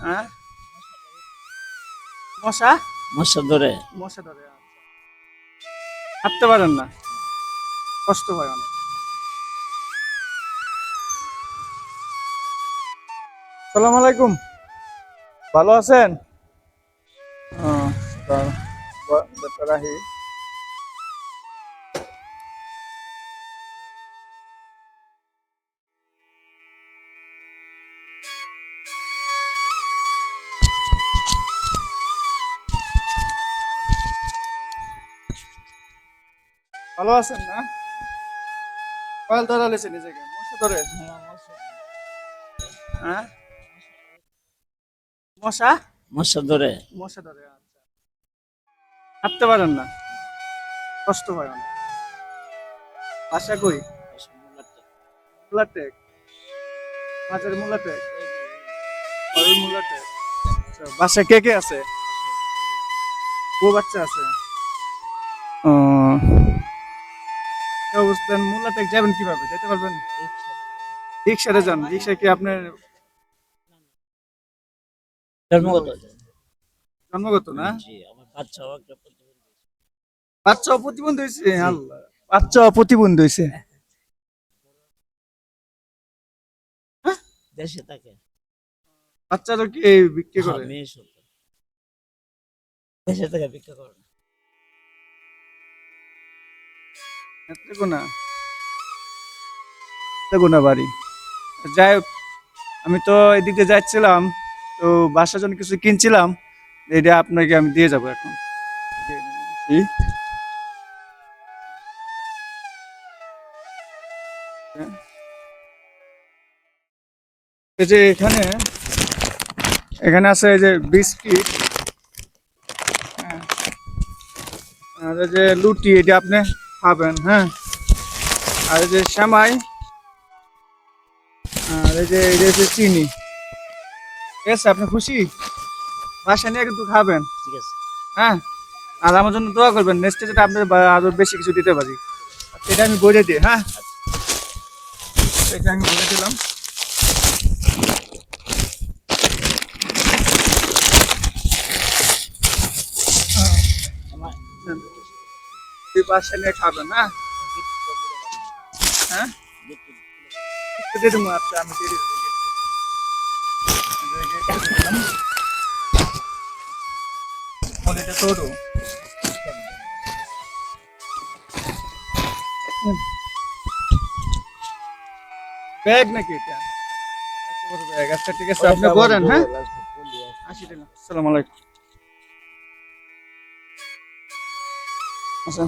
হ্যাঁ? মশা? মশা ধরে। মশা ধরে আচ্ছা। হাঁটতে পারেন না। কষ্ট হয় অনেক। সালাম আলাইকুম। ভালো আছেন? ও, ভালো আছেন না? কয়েল ধরা লেছে নিজেকে। মশা ধরে? হ্যাঁ? মশা? মশা ধরে। মশা ধরে আচ্ছা। হাঁটতে পারেন না। কষ্ট হয় অনেক। আশা করি মুলাটেক। মাঝের মুলাটেক? ওই মুলাটেক। আচ্ছা, বাসায় কে কে আছে? ও বাচ্চা আছে? ও কি অবস্থা মুলাটেক যাবেন কীভাবে? যেতে পারবেন? রিক্সাতে যান। রিক্সায় কি আপনার জন্মগত। জন্মগত না? বাচ্চা প্রতিবন্ধী হয়েছে। আল্লাহ। বাচ্চা প্রতিবন্ধী হয়েছে? দেশে থাকে। বাচ্চারা কি বিক্রি করে? দেশে থেকে ভিক্ষা করে নেত্রকোনা নেত্রকোনা বাড়ি যাই আমি তো এদিকে যাচ্ছিলাম তো বাসার জন্য কিছু কিনছিলাম এটা আপনাকে আমি দিয়ে যাব এখন এই। এই যে এখানে এখানে আছে এই যে বিস্কিট হ্যাঁ। আর যে লুটি এটা আপনি খাবেন হ্যাঁ। আর এই যে শ্যামাই আর এই যে এই যে চিনি। ঠিক আছে আপনি খুশি? বাসা নিয়ে কিন্তু খাবেন। ঠিক আছে। হ্যাঁ? আর আমার জন্য দোয়া করবেন নেক্সট যেটা আপনার আরও বেশি কিছু দিতে পারি। এটা আমি বলে দিই হ্যাঁ? এটা আমি বলে দিলাম। বাসা নিয়ে খাবেন হ্যাঁ? আমি এটা ব্যাগ নাকি এটা? ব্যাগ। আচ্ছা ঠিক আছে আপনি বলেন হ্যাঁ? আসি। দিলাম আসসালামু আলাইকুম। আচ্ছা